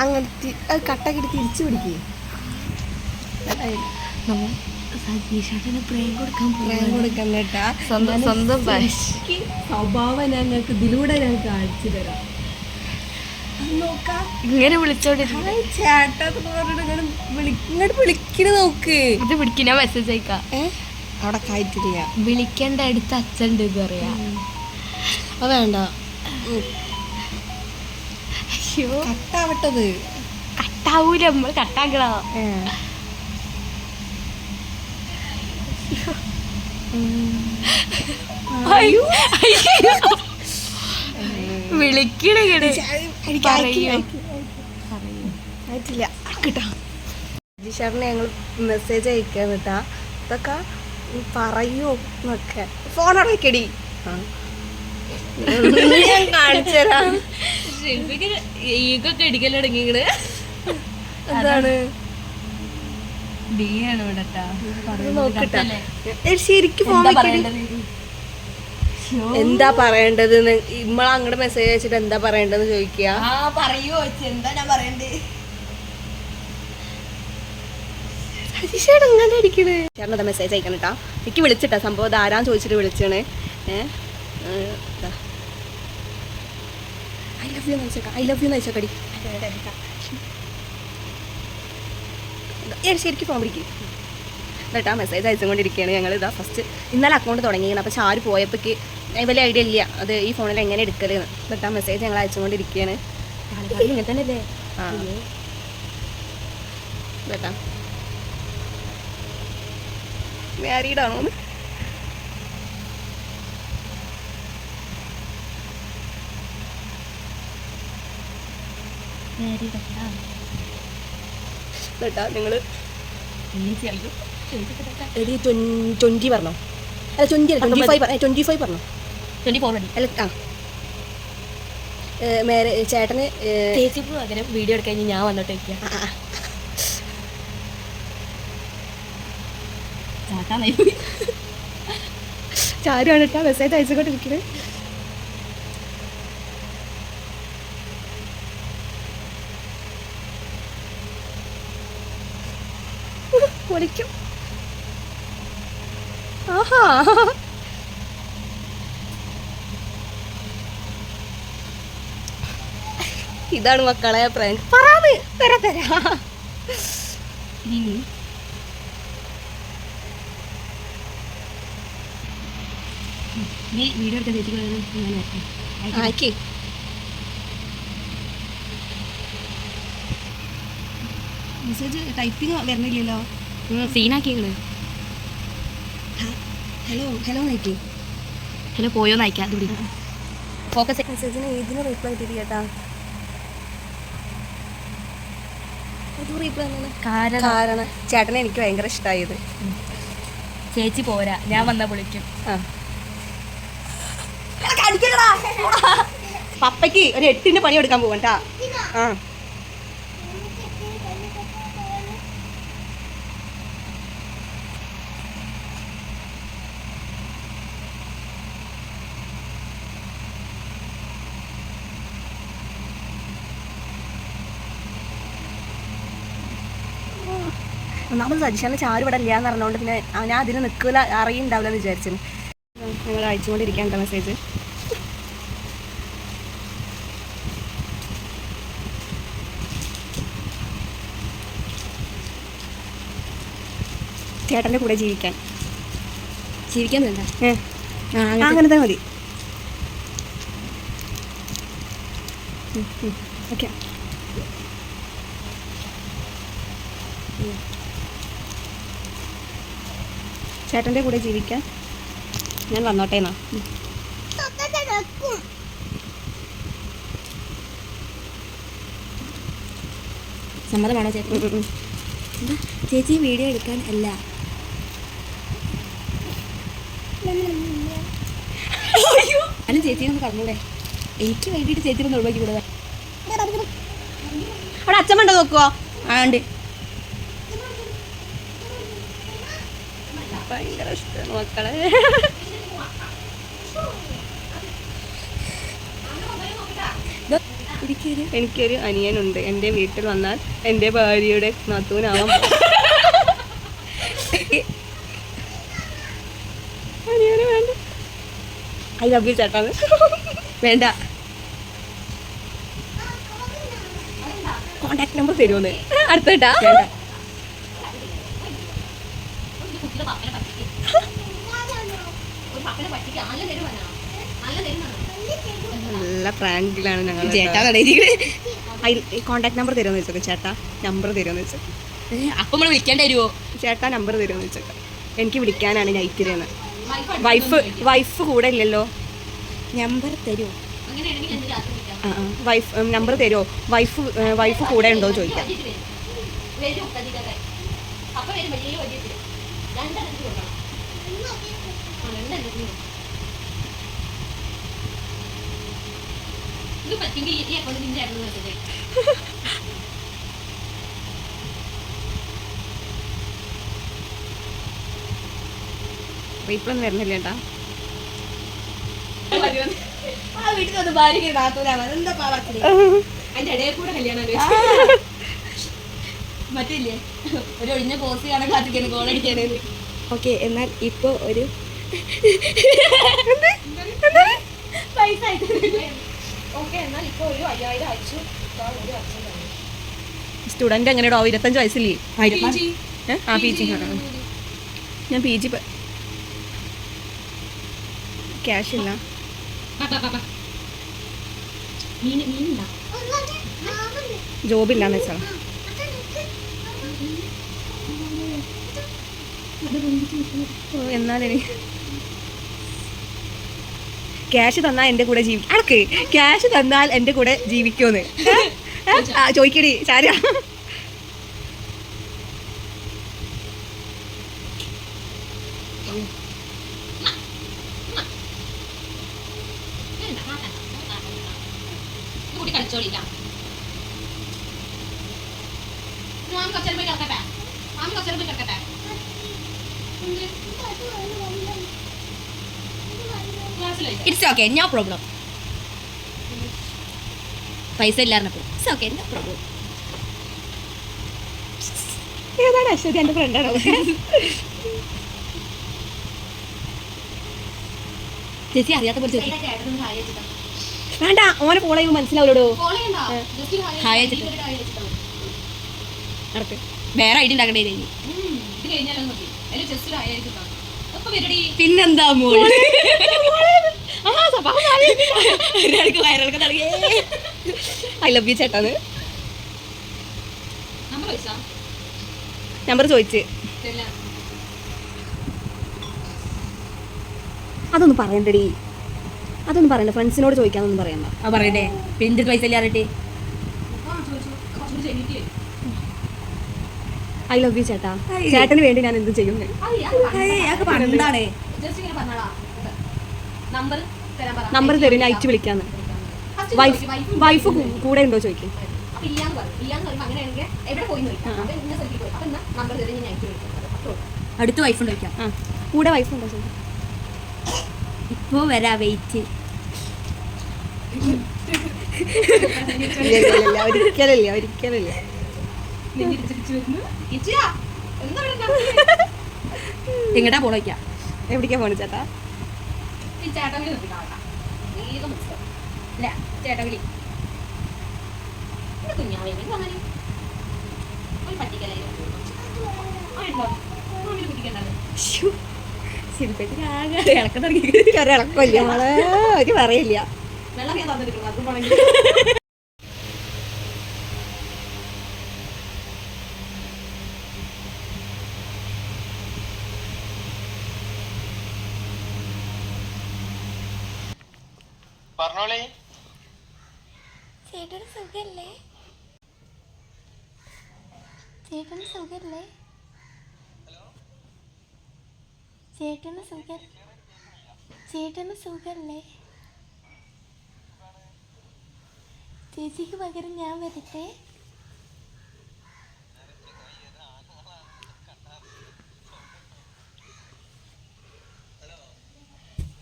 അങ്ങനെ കട്ടൊക്കെ അത് കട്ടാക്കിട്ട് തിരിച്ചു പിടിക്കേ. സതീഷേട്ടന് പ്രേം കൊടുക്കാൻ പ്രേം കൊടുക്കാൻ കേട്ടാ. സ്വന്തം സ്വന്തം ഭാഷ എനിക്ക് സ്വഭാവം ഞങ്ങൾക്ക് ഇതിലൂടെ ഞാൻ കാണിച്ചു തരാം. ഇങ്ങനെ വിളിച്ചോണ്ടിരുന്നു പറഞ്ഞിട്ട് ഇങ്ങോട്ട് വിളിക്കണ നോക്ക്. ഇത് മെസ്സേജ് അയക്കാം. അവിടെ കായിട്ടില്ല വിളിക്കേണ്ട അടുത്ത് അച്ഛൻ ഉണ്ട് പറയാ. വേണ്ട. കട്ടാവട്ടത്. കട്ടാവൂല നമ്മൾ കട്ടാക്കണോ വിളിക്കണ. ആയിട്ടില്ല കിട്ടാ ജിഷാറിന് ഞങ്ങൾ മെസ്സേജ് അയക്കാൻ കേട്ടാ ഇതൊക്കെ പറയൂ എന്നൊക്കെ. ഫോൺ അടക്കടി ഞാൻ ഈഗൊക്കെ ഇടിക്കൽ തുടങ്ങിയത് എന്താണ്? ആണ് ഇവിടെ ശരിക്കും എന്താ പറയേണ്ടത്? ഇമ്മള അങ്ങോട്ട് മെസ്സേജ് അയച്ചിട്ട് എന്താ പറയണ്ടെന്ന് ചോദിക്കുക പറയൂ എന്താ ഞാൻ പറയണ്ടേ? സതീഷേട് എങ്ങനെ ഇരിക്കണ് ചേട്ടനത് മെസ്സേജ് അയക്കണം കേട്ടാ എനിക്ക് വിളിച്ചിട്ടാ. സംഭവം ആരാന്ന് ചോദിച്ചിട്ട് വിളിച്ചണേ. ഏഹ് ലവ് യു നയിച്ചേക്കാം ഐ ലവ് യു നയിച്ചേക്കടി ഏ ശരിക്കും ഫോൺ പിടിക്കും. എന്നിട്ട് ആ മെസ്സേജ് അയച്ചുകൊണ്ടിരിക്കുകയാണ് ഞങ്ങൾ ഇതാ ഫസ്റ്റ് ഇന്നലെ അക്കൗണ്ട് തുടങ്ങിയിരുന്നു അപ്പോൾ ചാര് പോയപ്പോഴേക്ക് വലിയ ഐഡിയ ഇല്ല. അത് ഈ ഫോണിൽ എങ്ങനെ എടുക്കലെന്ന് എന്നിട്ട് ആ മെസ്സേജ് ഞങ്ങൾ അയച്ചുകൊണ്ടിരിക്കുകയാണ് ഇങ്ങനെ തന്നെ അല്ലേ ആ ബേട്ടാ മാരീഡ് കേട്ടാ നിങ്ങൾ എടി ട്വന്റി പറഞ്ഞോ. അല്ല ട്വന്റി അല്ല ട്വന്റി ഫൈവ് ട്വന്റി ഫൈവ് പറഞ്ഞോ. ട്വന്റി ഫോർ മതി. അല്ല ആ. മേരെ ചേട്ടന് ചേച്ചിക്ക് പകരം വീഡിയോ എടുക്കാൻ ഞാൻ വന്നിട്ട് ചാട്ടാന്നായി ചാരുമാണ് കേട്ടോ മെസ്സേജ് അയച്ചുകൊണ്ടിരിക്കുന്നത് പൊളിക്കും ആഹാ. ഇതാണ് മക്കളെ പ്രാങ്ക് പറയാത് തരാ തരാ. വീഡിയോ ചേച്ചിക്ക് ഞാൻ ആക്കി. മെസ്സേജ് ടൈപ്പിംഗ് വരണില്ലല്ലോ ഉം, സീനാക്കിങ്ങൾ ഹലോ ഹലോ നൈറ്റി. ഹലോ പോയോ നയിക്കാം തുടി ഫോക്കസ് മെസ്സേജിന് ഏതിന് റീപ്ലൈ ചെയ്തിട്ട് കേട്ടാ. കാരണം? ചേട്ടനെ എനിക്ക് ഭയങ്കര ഇഷ്ടമായത് ചേച്ചി പോരാ ഞാൻ വന്നാ വിളിക്കും. പപ്പയ്ക്ക് ഒരു എട്ടിന്റെ പണി എടുക്കാൻ പോകണ്ടാ ആ. ഒന്നാമത് സജീഷാണ് ചാരു ഇവിടെ ഇല്ല എന്ന് പറഞ്ഞുകൊണ്ട് പിന്നെ ഞാൻ അതിന് നിൽക്കില്ല അറിയുണ്ടാവില്ല എന്ന് വിചാരിച്ചു ഞങ്ങൾ അയച്ചുകൊണ്ടിരിക്കാൻ മെസ്സേജ് ചേട്ടന്റെ കൂടെ ജീവിക്കാൻ. ജീവിക്കാൻ അങ്ങനെ തന്നെ മതി. ഓക്കെ. ചേട്ടന്റെ കൂടെ ജീവിക്കാൻ. ഞാൻ വന്നോട്ടെ എന്നാ. സമ്മതമാണോ ചേട്ടൻ? ചേച്ചി വീഡിയോ എടുക്കാൻ അല്ല. അല്ല ചേച്ചി ഒന്ന് പറഞ്ഞൂടെ എനിക്ക് വേണ്ടിയിട്ട് ചേച്ചി ഒന്ന് ഒഴിവാക്കി കൂടെ അവിടെ അച്ഛൻ ഉണ്ടോ നോക്കുവോ? ആ ഉണ്ട്. ഭയങ്കര ഇഷ്ടമാണ് മക്കളെ. എനിക്കൊരു എനിക്കൊരു അനിയനുണ്ട്. എന്റെ വീട്ടിൽ വന്നാൽ എന്റെ ഭാര്യയുടെ നാത്തൂനാവാൻ അനിയന് വേണ്ട. ഐ ലവ് യു ചേട്ടാ. വേണ്ട. കോണ്ടാക്ട് നമ്പർ തരുമോന്ന് അടുത്തേട്ടാ വേണ്ട. നല്ല പ്രാങ്കിലാണ് ഞങ്ങൾ ചേട്ടാ നടയിരിക്കണേ കോണ്ടാക്ട് നമ്പർ തരുമെന്ന് വെച്ചോക്കെ ചേട്ടാ നമ്പർ തരുമെന്ന് വെച്ചോക്കെ അപ്പം നമ്മൾ വിളിക്കേണ്ടി വരുമോ ചേട്ടാ നമ്പർ തരുമെന്ന് വെച്ചോക്കെ എനിക്ക് വിളിക്കാനാണ് നൈറ്റിലെന്ന് വൈഫ് വൈഫ് കൂടെ ഇല്ലല്ലോ. നമ്പർ തരുമോ. വൈഫ് നമ്പർ തരുമോ വൈഫ് വൈഫ് കൂടെ ഉണ്ടോ ചോദിക്കാം. ഇത് പറ്റിയെങ്കിൽ ഈ അക്കൗണ്ട് നിന്റെ ആയിരുന്നു വെച്ചത് റീപ്ലൊന്നും വരുന്നില്ല ചേട്ടാ ആ വീട്ടിൽ വന്ന് ഭാര്യയ്ക്ക് നാത്തൂരാണ് അതിന്റെ ഇടയിൽ കൂടെ കല്യാണം മറ്റില്ലേ ഒരു ഒഴിഞ്ഞ കാണാൻ കാത്തിരിക്കുന്നു ഓക്കെ എന്നാൽ ഇപ്പൊ ഒരു പൈസ ഓക്കെ എന്നാൽ ഇപ്പോൾ ഒരു അയ്യായിരം അയച്ചു. ഇതാ ഒരു അച്ഛൻ തന്നു. സ്റ്റുഡന്റ് എങ്ങനെയാണോ ഇരുപത്തഞ്ച് വയസ്സില്ലേ? ആ പി ജി ഞാൻ പി ജി ക്യാഷ് ഇല്ല. ജോബില്ലാന്ന് വെച്ചാൽ ഓ എന്നാലിനി ക്യാഷ് തന്നാൽ എന്റെ കൂടെ ജീവിക്കും അടക്ക് ക്യാഷ് തന്നാൽ എന്റെ കൂടെ ജീവിക്കുമെന്ന്. ചോദിക്കടി ചാര കളിച്ചോളിക്കാം മാമി കുറച്ചേരം പോയി കിടക്കട്ടെ? മാമി കുറച്ചേരം പോയി കിടക്കട്ടെ? ഇറ്റ്സ് ഓക്കെ നോ പ്രോബ്ലം പൈസ ഇല്ലായിരുന്നപ്പോൾ ഇറ്റ്സ് ഓക്കെ നോ പ്രോബ്ലം ഏതാണ് അശ്വതി എന്റെ ഫ്രണ്ടാണോ ചേച്ചി അറിയാത്ത പോലെ ചേച്ചി വേണ്ട ഓനെ ഫോളോ ചെയ്യുമ്പോൾ മനസ്സിലാവില്ലടോ ഹായ് അയച്ചിട്ട്. നടക്ക്. വേറെ ഐഡി ഉണ്ടാക്കണ്ടേ ഇനി? പിന്നെന്താ മോൾ ഒരാൾക്ക് വയറിളക്കം തുടങ്ങി. ഐ ലവ് യു ചേട്ടാന്ന് നമ്പർ ചോദിച്ച്? അതൊന്നും പറയണ്ടടി. അതൊന്നും പറയണ്ട. ഫ്രണ്ട്സിനോട് ചോദിക്കാന്നൊന്നും പറയണ്ട. പറയണ്ടേ പിന്നെ പൈസ ഇല്ല അറിയട്ടെ ആ ചോദിച്ചു കുറച്ചുകൂടി കഴിഞ്ഞിട്ട് ഐ ലവ് യു ചേട്ടാ. ചേട്ടന് വേണ്ടി ഞാൻ എന്ത് ചെയ്യും. നമ്പർ തരും നൈറ്റ് വിളിക്കാന്ന്. വൈഫ് വൈഫ് കൂടെ ഉണ്ടോ ചോദിക്കും. അടുത്ത് വൈഫ് ഉണ്ടോ കൂടെ വൈഫ് ഉണ്ടോ ചോദിക്കും. ഇപ്പോ വരാ വെയിറ്റ് ഒരിക്കലില്ല ഒരിക്കലില്ല നെഞ്ഞിട്ട് തിരിച്ച് വരുന്നു. ഇച്ചിയാ, എന്താ ഇവിടെ നടക്കുന്നത്? എങ്ങട്ടാ പോണ വയ്ക്കാം എവിടേക്കാ പോണു ചേട്ടാ? ഈ ചേട്ടൻ വിളി കുഞ്ഞാവേ, അങ്ങനെ? ഒരു പറ്റിക്കലായിരുന്നു. ആകെ ഇളക്കം തുടങ്ങി. ഇളക്കമില്ല മോളെ ഒരു പറയില്ല. വെള്ളം ഞാൻ അത് പറഞ്ഞോളി. ചേട്ടന് സുഖല്ലേ? ചേട്ടന് സുഖല്ലേ? ചേട്ടന് സുഖ ചേട്ടന് സുഖല്ലേ? ചേച്ചിക്ക് പകരം ഞാൻ വരട്ടെ?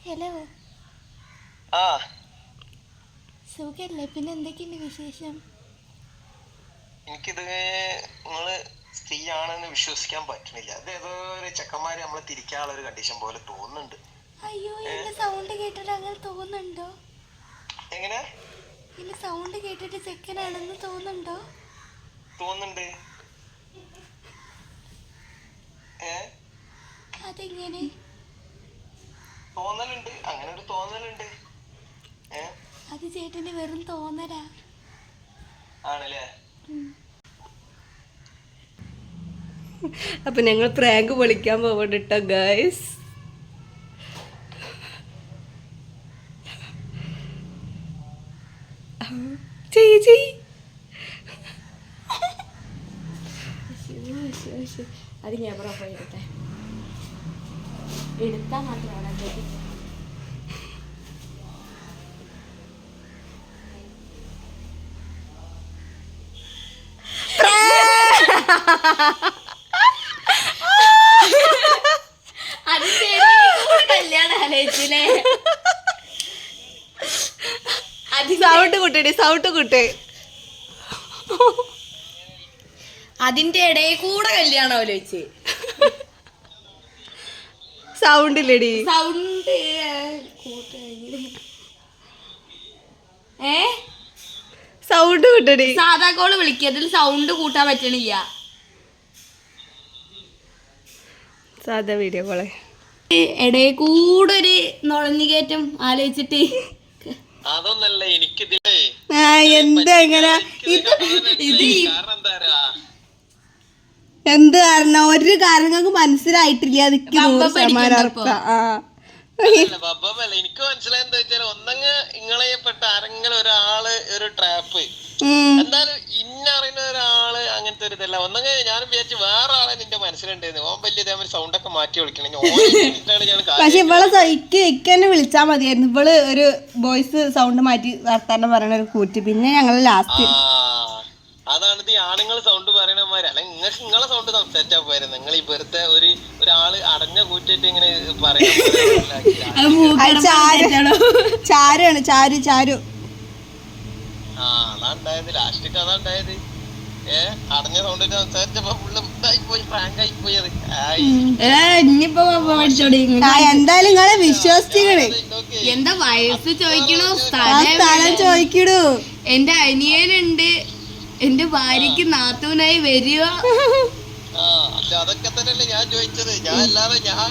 ഹലോ. ആ. സുഖല്ലേ? പിന്നെ എന്തൊക്കെയുണ്ട് വിശേഷം? എനിക്കിത് നിങ്ങൾ സ്ത്രീയാണെന്ന് വിശ്വസിക്കാൻ പറ്റണില്ല. അത് ഏതോ ഒരു ചെക്കന്മാര് നമ്മളെ തിരിക്കാനുള്ള ഒരു കണ്ടീഷൻ പോലെ തോന്നുന്നുണ്ട്. അയ്യോ എന്റെ സൗണ്ട് കേട്ടിട്ട് അങ്ങനെ തോന്നുന്നുണ്ടോ? എങ്ങനെ? എന്റെ സൗണ്ട് കേട്ടിട്ട് ചെക്കനാണെന്ന് തോന്നുന്നുണ്ടോ? തോന്നുന്നുണ്ട്. അതെങ്ങനെ? തോന്നലുണ്ട്. അങ്ങനെ ഒരു തോന്നലുണ്ട്. അത് ചേട്ടന് വെറും തോന്നലാ. ആണല്ലേ? അപ്പൊ ഞങ്ങൾ പ്രാങ്ക് പൊളിക്കാൻ പോകണ്ട കേട്ടോ ഗൈസ് ചെയ്യ് ചെയ്യ് അത് ക്യാമറ ഓഫ് ചെയ്തിട്ടെ എടുത്താൽ മാത്രമാണ് അത് അതിന്റെ ആലോചിച്ചില്ലേ സൗണ്ട് കൂട്ടടി സൗണ്ട് കൂട്ടേ. അതിന്റെ ഇടയിൽ കൂടെ കല്യാണം ആലോചിച്ച്. സൗണ്ട് ഇല്ലടി സൗണ്ട് ഏ? സൗണ്ട് കൂട്ടടി. സാധാ കോൾ വിളിക്കതിൽ സൗണ്ട് കൂട്ടാൻ പറ്റണില്ല. സാധാ വീഡിയോ കോളെ ഇടയിൽ കൂടെ ഒരു നുഴഞ്ഞു കയറ്റം ആലോചിച്ചിട്ട്. അതൊന്നല്ല എനിക്കിതിലേ എന്താ എങ്ങനെ ഇത് ഇത് കാരണം എന്താ എന്ത് കാരണം? ഒരു കാരണങ്ങൾക്ക് മനസ്സിലായിട്ടില്ല. അതിക്ക് നൂറ് ശതമാനം ആ. എനിക്ക് മനസ്സിലായെന്താ വെച്ചാൽ ഒന്നങ്ങ് ഇങ്ങളെപ്പെട്ട ആരെങ്കിലും ഒരാൾ ഒരു ട്രാപ്പ്. എന്തായാലും ഇന്നറിയുന്ന ഒരാൾ അങ്ങനത്തെ ഒരു ഇതല്ല. ഒന്നങ്ങനെ ഞാൻ വിചാരിച്ചു വേറെ ആളെ നിന്റെ മനസ്സിലുണ്ടായിരുന്നു ഓൻ വലിയ ഇതേമാതിരി സൗണ്ട് ഒക്കെ മാറ്റി പക്ഷെ ഇവളെ ഇക്ക് ഇക്ക് തന്നെ വിളിച്ചാൽ മതിയായിരുന്നു. ഇവൾ ഒരു വോയിസ് സൗണ്ട് മാറ്റി വർത്താനം പറയണ ഒരു കൂറ്റ്. പിന്നെ ഞങ്ങൾ ലാസ്റ്റ് ആ അതാണ് ഈ ആണുങ്ങൾ സൗണ്ട് പറയണമാര്. അല്ല നിങ്ങൾക്ക് നിങ്ങളെ സൗണ്ട് സെറ്റ് ആക്കുമായിരുന്നു നിങ്ങൾ ഈ വെറുതെ ഒരു ഒരാൾ അടഞ്ഞ കൂറ്റിട്ട് ഇങ്ങനെ പറയുന്നത് ചാരു. ചാരുയാണ് ചാരു ചാരു. ആ അതാ ഉണ്ടായത് ലാസ്റ്റ് അതാ ഉണ്ടായത് ഏ അടഞ്ഞ സൗണ്ടിട്ട് സംസാരിച്ചപ്പോ ഫുള്ള് ഇതായി പോയി പ്രാങ്ക് ആയി. പോയത് ആയി ഏ ഇനിയിപ്പോ പഠിച്ചോടി ആ എന്തായാലും നിങ്ങളെ വിശ്വസിച്ചിക്കണ് ഇതൊക്കെ എന്താ വയസ്സ് ചോദിക്കണോ? ആ സ്ഥലം സ്ഥലം ചോദിക്കണു എന്റെ അനിയനുണ്ട്. എന്റെ ഭാര്യക്ക് നാത്തൂനായി വരിക. ആ അല്ല അതൊക്കെ തന്നെയല്ലേ ഞാൻ ചോദിച്ചത്. ഞാൻ അല്ലാതെ ഞാൻ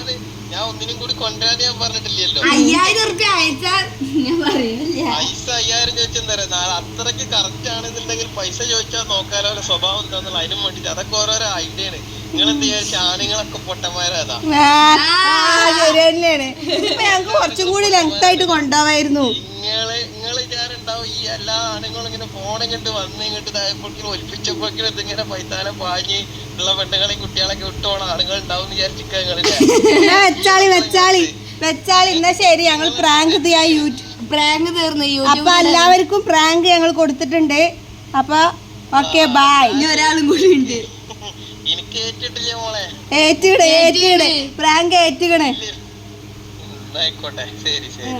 ഞാൻ ഒന്നിനും കൂടി കൊണ്ടുവരാതെ ഞാൻ പറഞ്ഞിട്ടില്ലല്ലോ. അയ്യായിരം റുപ്യ അയച്ചാൽ ഞാൻ പറയുന്നില്ല. പൈസ അയ്യായിരം പറയാ നാളെ അത്രയ്ക്ക് കറക്റ്റ് ആണെന്നുണ്ടെങ്കിൽ പൈസ ചോദിച്ചാൽ നോക്കാലോ സ്വഭാവം എന്താന്നുള്ള അതിനും വേണ്ടിട്ട് അതൊക്കെ ഓരോരോ ഐഡിയ ആണ്. നിങ്ങൾ എന്ത് വിചാരിച്ച ആണുങ്ങളൊക്കെ പൊട്ടന്മാരതാ ആ, ആ, ശരി തന്നെയാണ്. ഇപ്പൊ ഞങ്ങക്ക് കുറച്ചും കൂടി ലെങ്ത് ആയിട്ട് കൊണ്ടുപോവായിരുന്നു. നിങ്ങൾ നിങ്ങൾ വിചാരം ഉണ്ടാവും ഈ എല്ലാ ആണുങ്ങളും ഇങ്ങനെ ഫോൺ ഇങ്ങോട്ട് വന്ന് ഇങ്ങോട്ട് ഇതായപ്പോഴേക്കും ഒലിപ്പിച്ചപ്പോഴേക്കും ഇതിങ്ങനെ പൈത്താനം പാഞ്ഞ് ഉള്ള പെണ്ണുങ്ങളെയും കുട്ടികളൊക്കെ വിട്ടോണം ആളുകൾ ഉണ്ടാവും എന്നാ വെച്ചാളി വെച്ചാളി വെച്ചാളി എന്നാ ശരി ഞങ്ങൾ പ്രാങ്ക് പ്രാങ്ക് തീർന്നു അപ്പൊ എല്ലാവർക്കും പ്രാങ്ക് ഞങ്ങൾ കൊടുത്തിട്ടുണ്ട്. അപ്പൊ ഓക്കെ ബായ് ഇനി ഒരാളും കൂടി ഉണ്ട്. എനിക്ക് ഏറ്റിട്ടില്ല മോളെ. ഏറ്റിടേ ഏറ്റിടേ. പ്രാങ്ക് ഏറ്റുകണേ. ആയിക്കോട്ടെ. ശരി ശരി.